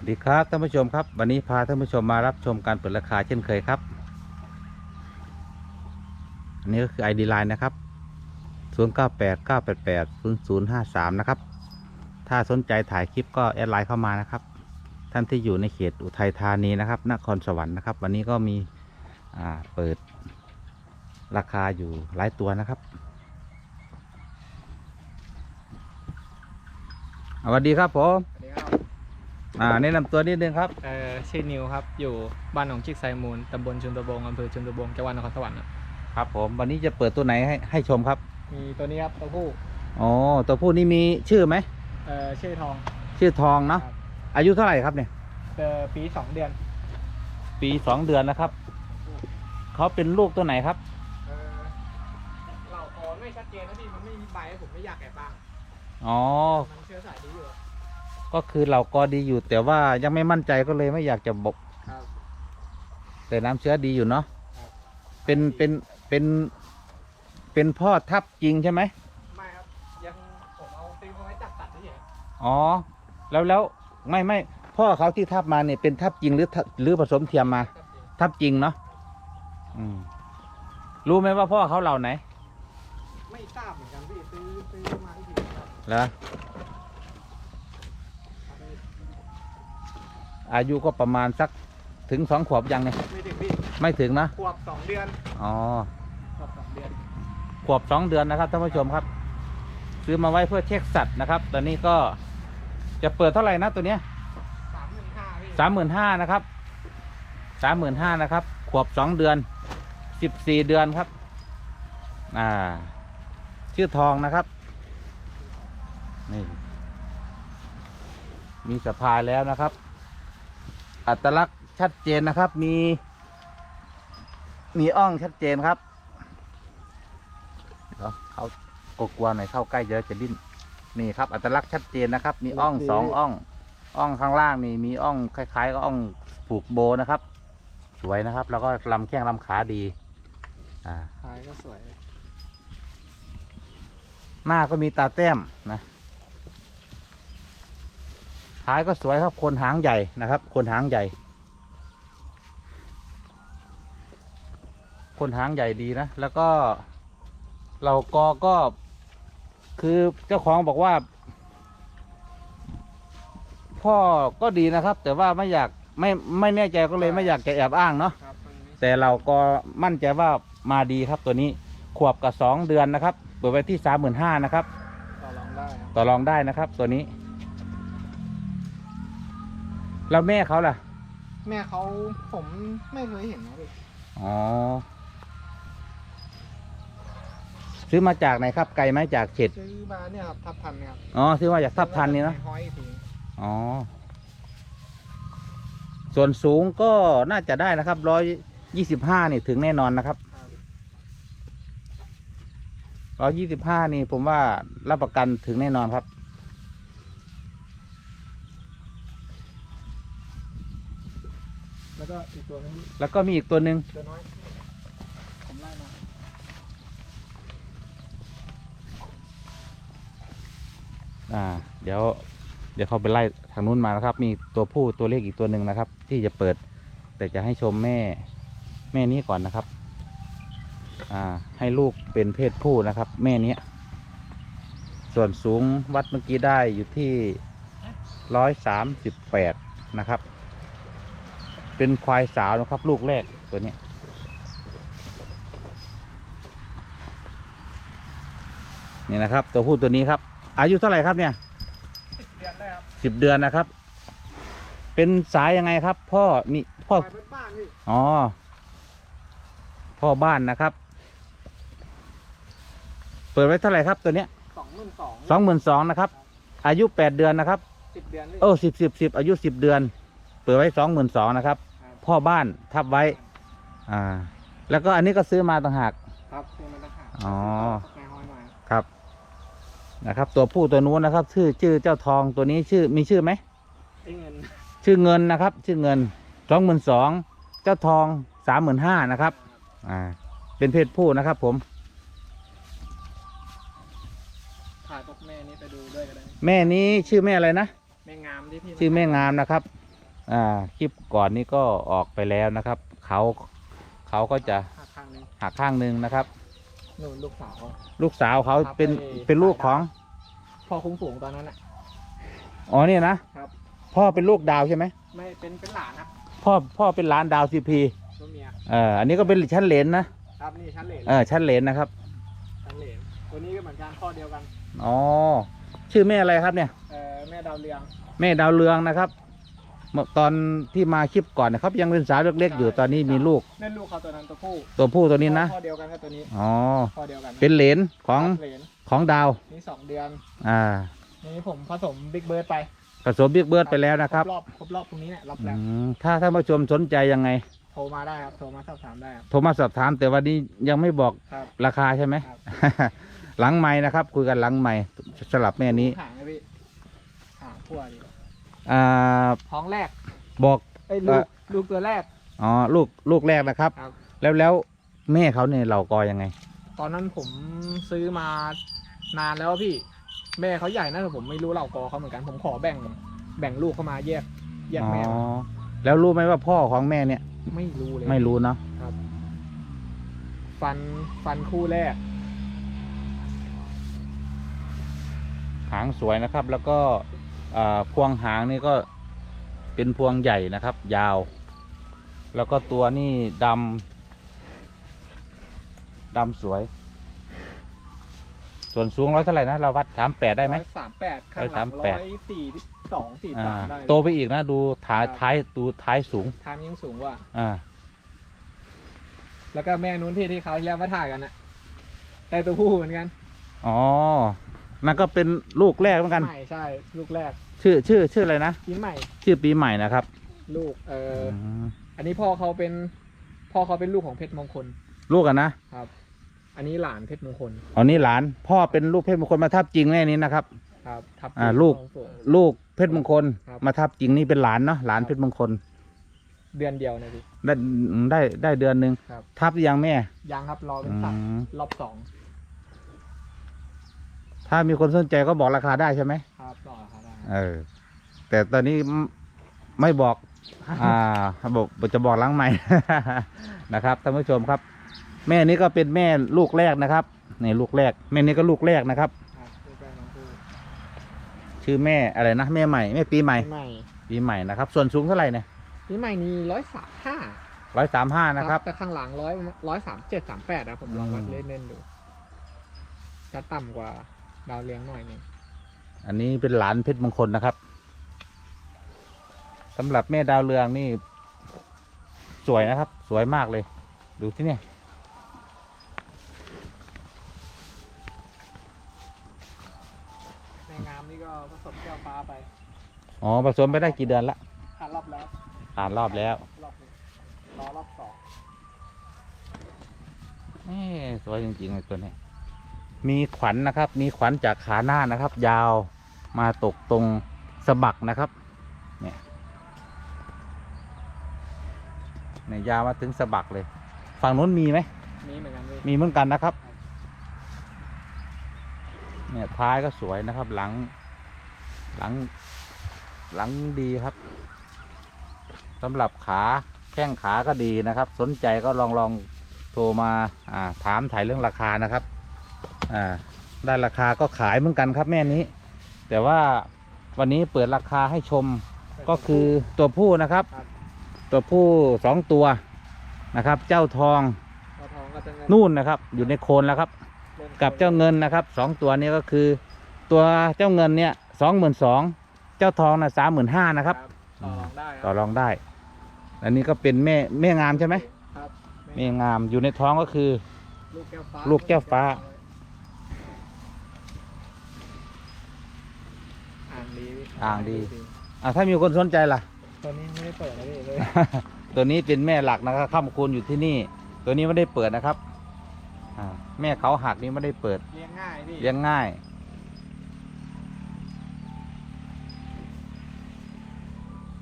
สวัสดีครับท่านผู้ชมครับ วันนี้พาท่านผู้ชมมารับชมการเปิดราคาเช่นเคยครับ อันนี้ก็คือ ID Line นะครับ 0989880053 นะครับ ถ้าสนใจถ่ายคลิปก็แอดไลน์เข้ามานะครับ ท่านที่อยู่ในเขตอุทัยธานีนะครับนครสวรรค์นะครับ วันนี้ก็มีเปิดราคาอยู่หลายตัวนะครับสวัสดีครับผมสวัสดีครับ อ่าแนะนำตัวนิดนึงครับเอ่อชื่อนิวครับ อยู่บ้านหนองจิกไซมูลตำบลชุนตะบงอำเภอชุนตะบงจังหวัดนครสวรรค์ครับครับ ผมวันนี้จะเปิดตัวไหนให้ให้ชมครับมีตัวนี้ครับตัวผู้อ๋อตัวผู้นี้มีชื่อไหมเอ่อชื่อทองชื่อทองคเนาะรับอายุเท่าไหร่ครับเนี่ย เอ่อปีสองเดือนปีสองเดือนนะครับ เขาเป็นลูกตัวไหนครับ เอ่อเหล่าคอนไม่ชัดเจนนะพี่มันไม่มีใบผมไม่อยากแอบบ้างอ๋อ มันเชื้อสายดีอยู่ ก็คือเราก็ดีอยู่ แต่ว่ายังไม่มั่นใจก็เลยไม่อยากจะบอกครับแต่น้ำเชื้อดีอยู่เนาะครับเป็นเป็นเป็นเป็นพ่อทับจริงใช่ไหมไม่ครับยังผมเอาตีเขาไว้จับตัดเฉยอ๋อ แล้วแล้วไม่ไม่พ่อเขาที่ทับมาเนี่ยเป็นทับจริงหรือทับหรือผสมเทียมมา ๆครับจริงทับจริงเนาะอืมรู้ไหมว่าพ่อเขาเหล่าไหนไม่ทราบเหมือนกันพี่ซื้อซื้อมาที่ทีครับ เหรอ อายุก็ประมาณสักถึงสองขวบยังเนี่ยไม่ถึงพี่ไม่ถึงนะขวบสองเดือนอ๋อขวบสองเดือนขวบสองเดือนนะครับท่านผู้ชมครับ ซื้อมาไว้เพื่อเช็คสัตว์นะครับ ตอนนี้ก็จะเปิดเท่าไหร่นะตัวเนี้ยสามหมื่นห้าพี่สามหมื่นห้านะครับสามหมื่นห้านะครับ ขวบสองเดือนสิบสี่เดือนครับ อ่า ชื่อทองนะครับ นี่ มีสะพายแล้วนะครับ อัตลักษณ์ชัดเจนนะครับ มี มีอ่องชัดเจนครับเดี๋ยวเขากลัวๆหน่อยเข้าใกล้เยอะจะดิ้นนี่ครับ อัตลักษณ์ชัดเจนนะครับ มีอ่องสองอ่องอ่องข้างล่างนี่มีอ่องคล้ายๆกับอ่องผูกโบนะครับ สวยนะครับ แล้วก็ลำแข้งลำขาดี อ่า ขายก็สวย หน้าก็มีตาแต้มนะ ท้ายก็สวยครับคนหางใหญ่นะครับ คนหางใหญ่ คนหางใหญ่ดีนะ แล้วก็เรากอก็คือเจ้าของบอกว่า พ่อก็ดีนะครับ แต่ว่าไม่อยากไม่ไม่แน่ใจก็เลยไม่อยากจะแอบอ้างเนาะครับมันไม่แต่เราก็มั่นใจว่ามาดีครับตัวนี้ขวบกับสองเดือนนะครับเปิดไว้ที่สามหมื่นห้านะครับ ต่อรองได้ครับต่อรองได้นะครับ ตัวนี้ แล้วแม่เขาล่ะ แม่เขาผมไม่เคยเห็นนะพี่อ๋อ ซื้อมาจากไหนครับ ไกลไหมจากเขตซื้อมาเนี่ยครับทับทันเนี่ยครับอ๋อ ซื้อมาจากทับทันนี่เนอะห้อยอีกทีอ๋อ ส่วนสูงก็น่าจะได้นะครับร้อยยี่สิบห้านี่ถึงแน่นอนนะครับครับร้อยยี่สิบห้านี่ผมว่ารับประกันถึงแน่นอนครับ แล้วก็อีกตัวนึงแล้วก็มีอีกตัวหนึ่งตัวน้อยผมไล่มาอ่า เดี๋ยว เดี๋ยวเขาไปไล่ทางนู้นมานะครับ มีตัวผู้ตัวเล็กอีกตัวหนึ่งนะครับ ที่จะเปิด แต่จะให้ชมแม่ แม่นี้ก่อนนะครับ อ่า ให้ลูกเป็นเพศผู้นะครับ แม่เนี้ยส่วนสูงวัดเมื่อกี้ได้อยู่ที่ร้อยสามสิบแปดนะครับ เป็นควายสาวนะครับ ลูกแรกตัวเนี้ยนี่นะครับ ตัวผู้ตัวนี้ครับ อายุเท่าไหร่ครับเนี่ยสิบเดือนได้ครับสิบเดือนนะครับ เป็นสายยังไงครับ พ่อนี่พ่อขายเป็นบ้านพี่อ๋อ พ่อบ้านนะครับ เปิดไว้เท่าไหร่ครับตัวเนี้ยสองหมื่นสองสองหมื่นสองนะครับ อายุแปดเดือนนะครับสิบเดือนพี่โอ้สิบสิบสิบอายุสิบเดือน เปิดไว้สองหมื่นสองนะครับครับ พ่อบ้านทับไว้ อ่า แล้วก็อันนี้ก็ซื้อมาต่างหาก ครับซื้อมาตั้งหากอ๋อแม่ห้อยมาครับ นะครับ ตัวผู้ตัวนู้นนะครับ ชื่อชื่อเจ้าทองตัวนี้ชื่อมีชื่อไหมไอ้เงิน ชื่อเงินนะครับ ชื่อเงินสองหมื่นสองเจ้าทองสามหมื่นห้านะครับ อ่า เป็นเพศผู้นะครับ ผมถ่ายพวกแม่นี้ไปดูด้วยก็ได้แม่นี้ชื่อแม่อะไรนะแม่งามที่พี่ชื่อแม่งามนะครับ อ่าคลิปก่อนนี้ก็ออกไปแล้วนะครับเขาเขาก็จะหักข้างหนึงหักข้างหนึ่งนะครับ นู่นลูกสาว ลูกสาวเขาครับเป็นไป เป็นลูกของพ่อคุ้มฝูงตอนนั้นอะ อ๋อเนี่ยนะครับ พ่อเป็นลูกดาวใช่ไหมไม่เป็นเป็นหลานครับพ่อพ่อเป็นหลานดาวซีพีตัวเมียเอออันนี้ก็เป็นชั้นเหลนนะครับนี่ชั้นเหลนเออชั้นเหลนนะครับชั้นเหลนตัวนี้ก็เหมือนกันพ่อเดียวกัน อ๋อชื่อแม่อะไรครับเนี่ย เอ่อแม่ดาวเรืองแม่ดาวเรืองนะครับ เมื่อตอนที่มาคลิปก่อนนะครับ ยังเป็นสาวเล็กๆอยู่ตอนนี้มีลูกแม่ลูกเขาตัวนั้นตัวผู้ตัวผู้ตัวนี้นะพ่อเดียวกันครับตัวนี้อ๋อพ่อเดียวกันเป็นเหลนของเหลนของดาวนี่สองเดือน อ่า นี่ผมผสมบิ๊กเบิร์ดไปผสมบิ๊กเบิร์ดไปแล้วนะครับรอบครบรอบตรงนี้เนี่ยรอบอืแรกมถ้าท่านผู้ชมสนใจยังไงโทรมาได้ครับโทรมาสอบถามได้ครับโทรมาสอบถามแต่วันนี้ยังไม่บอกครับราคาใช่ไหมครับหลังไม้นะครับ คุยกันหลังไม้สลับแม่นี้หางนะพี่หางพั่วดี อ่าท้องแรกบอกไอ้ยเอ่ลูอกลูกตัวแรก อ๋อลูกลูกแรกนะครับ ครับ แล้วแล้วแม่เขาเนี่ยเรากอยังไง ตอนนั้นผมซื้อมานานแล้วพี่ แม่เขาใหญ่นะแต่ผมไม่รู้เหล่ากอเขาเหมือนกัน ผมขอแบ่งแบ่งลูกเข้ามาแยกแยกอ๋อแม่มาแล้วรู้ไหมว่าพ่อของแม่เนี่ย ไม่รู้เลย ไม่รู้เนาะฟันฟันคู่แรก หางสวยนะครับ แล้วก็อ่า พวงหางนี่ก็เป็นพวงใหญ่นะครับ ยาว แล้วก็ตัวนี่ดำดำสวย ส่วนสูงร้อยเท่าไหร่นะ เราวัดสามแปดได้ไหมสามแปดข้างหลัง138ร้อยสี่สองสี่อ่าสามได้โตไปอีกนะดูท้ายครับท้ายดูท้ายสูงทามยังสูงกว่าอ่า แล้วก็แม่นู้นที่ที่เขาวที่แล้วมาถ่ายกันนะได้ตัวผู้เหมือนกัน อ๋อ นั่นก็เป็นลูกแรกเหมือนกันใหม่ใช่ลูกแรกชื่อชื่อชื่ออะไรนะ ปีใหม่ ชื่อปีใหม่นะครับลูกเอออมอันนี้พ่อเขาเป็นพ่อเขาเป็นลูกของเพชรมงคลลูกกันนะครับ อันนี้หลานเพชรมงคลอ๋อนี่หลาน พ่อเป็นลูกเพชรมงคลมาทับจริงแน่นี้นะครับ ครับทับอ่าลูก ของฝูงลูกเพชรมงคลครับ มาทับจริงนี่เป็นหลานเนาะหลานเพชรมงคลเดือนเดียวนะพี่ ได้ได้ได้เดือนหนึ่งครับ ทับหรือยังแม่ยังครับรอเป็นอืสัตว์มรอบสอง ถ้ามีคนสนใจก็บอกราคาได้ใช่ไหมครับรอครับได้เออ แต่ตอนนี้ไม่ไม่บอก อ่าบอกจะบอกหล้างใหม่ นะครับท่านผู้ชมครับ แม่นี้ก็เป็นแม่ลูกแรกนะครับนี่ลูกแรก แม่นี้ก็ลูกแรกนะครับ ครับลูกแรกน้องผู้ชื่อแม่อะไรนะแม่ใหม่แม่ปีใหม่ปีใหม่ปีใหม่นะครับ ส่วนสูงเท่าไหร่เนี่ยปีใหม่นี่ร้อยสามห้าร้อยสามห้านะครับ แต่ข้างหลังร้อยร้อยสามเจ็ดสามแปดนะผมลองวัดอืมเล่นๆดูจะต่ำกว่า ดาวเลี้ยงหน่อยหนึงอันนี้เป็นหลานเพชรมงคลนะครับสำหรับแม่ดาวเรืองนี่ สวยนะครับ สวยมากเลย ดูที่เนี่ย ในงามนี่ก็ผสมแก้วฟ้าไปอ๋อผสมไปได้กี่เดือนละผ่านรอบแล้วผ่านรอบแล้วรอบหนึงรอรอบสอง เอ้สวยจริงๆเลยตัวนี้ มีขวัญนะครับ มีขวัญจากขาหน้านะครับ ยาวมาตกตรงสะบักนะครับเนี่ยเนี่ยยาวมาถึงสะบักเลย ฝั่งนู้นมีไหมมีเหมือนกันพี่มีเหมือนกันนะครับ เนี่ยท้ายก็สวยนะครับ หลัง หลัง หลังดีครับสำหรับขาแข้งขาก็ดีนะครับ สนใจก็ลองลองโทรมาอ่าถามถ่ายเรื่องราคานะครับ อ่าได้ราคาก็ขายเหมือนกันครับแม่นี้ แต่ว่าวันนี้เปิดราคาให้ชมก็คือตัวผู้นะครับครับตัวผู้สองตัวนะครับ เจ้าทองเอาทองก็จะเงินนู่นนะครับ อยู่ในโคนแล้วครับริ่มกับเจ้าเงินนะครับสองตัวนี้ก็คือ ตัวเจ้าเงินเนี่ยสองหมื่นสองเจ้าทองนะสามหมื่นห้านะครับ ต่อรองได้คต่อรับรองได้อันนี้ก็เป็นแม่แม่งามใช่ไหมครับแม่งามอยู่ในท้องก็คือ ลูกแก้วฟ้า ลูกแก้วฟ้า อ่าง ดีพี่อ่างดี อะถ้ามีคนสนใจล่ะตัวนี้ไม่ได้เปิดนะพี่เลย ตัวนี้เป็นแม่หลักนะครับข้ามคูณอยู่ที่นี่ ตัวนี้ไม่ได้เปิดนะครับอ่าแม่เขาหักนี้ไม่ได้เปิด เลี้ยงง่ายพี่เลี้ยงง่าย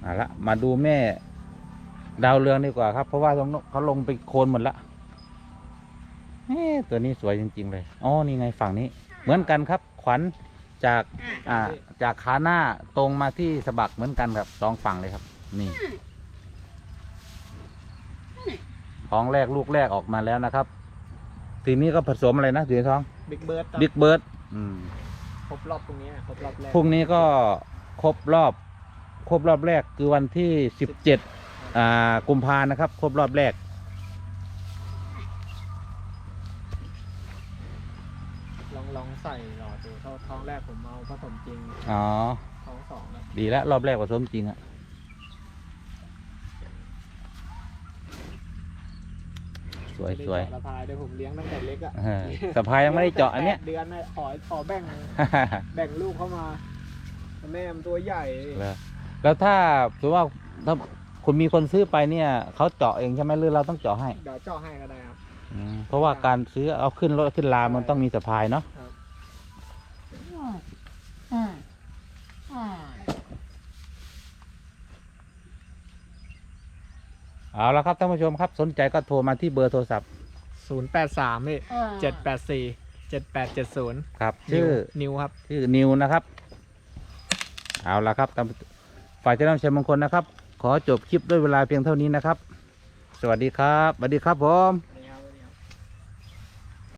เอาละมาดูแม่ ดาวเรืองดีกว่าครับ เพราะว่าตรงนู้นเขาลงไปโคนหมดละเอ๊ะตัวนี้สวยจริง ๆ เลย อ๋อ นี่ไงฝั่งนี้ เหมือนกันครับ ขวัญ จากอ่าจากขาหน้าตรงมาที่สะบักเหมือนกันครับสองฝั่งเลยครับ นี่ท้องแรกลูกแรกออกมาแล้วนะครับ ทีนี้ก็ผสมอะไรนะถือท้องบิ๊กเบิร์ดบิ๊กเบิร์ดครบรอบตรงนี้ครบรอบแรกพรุ่งนี้ก็ครบรอบ ครบรอบแรกคือวันที่สิบเจ็ดอ่ากุมภานะครับ ครบรอบแรก ลองลอง ใส่หลอดดูท้องท้องแรกผมเอาผสมจริงอ๋อ ท้องสองแล้วดีแล้วรอบแรกผสมจริงอะสวยไม่ได้สวยเจาะระพายด้วยผมเลี้ยงตั้งแต่เล็กอะเออสะพายยังไม่ได้เจาะอันเนี้ย แปดเดือนน่ะขอขอแบ่งแบ่งลูกเข้ามาแม่มันตัวใหญ่แล้วแล้วถ้าสมมติว่าถ้าคุณมีคนซื้อไปเนี่ยเขาเจาะเองใช่ไหมหรือเราต้องเจาะให้เดี๋ยวเจาะให้ก็ได้ครับ อืมเพราะว่าการซื้อเอาขึ้นรถขึ้นลามันต้องมีสะพายเนาะครับ เอาละครับท่านผู้ชมครับสนใจก็โทรมาที่เบอร์โทรศัพท์ศูนย์แปดสามพี่เจ็ดแปดสี่เจ็ดแปดเจ็ดศูนย์ครับ ชื่อ นิวครับ ชื่อนิวนะครับ เอาละครับตามฝ่ายเจ้าหน้าที่มงคลนะครับ ขอจบคลิปด้วยเวลาเพียงเท่านี้นะครับ สวัสดีครับสวัสดีครับผม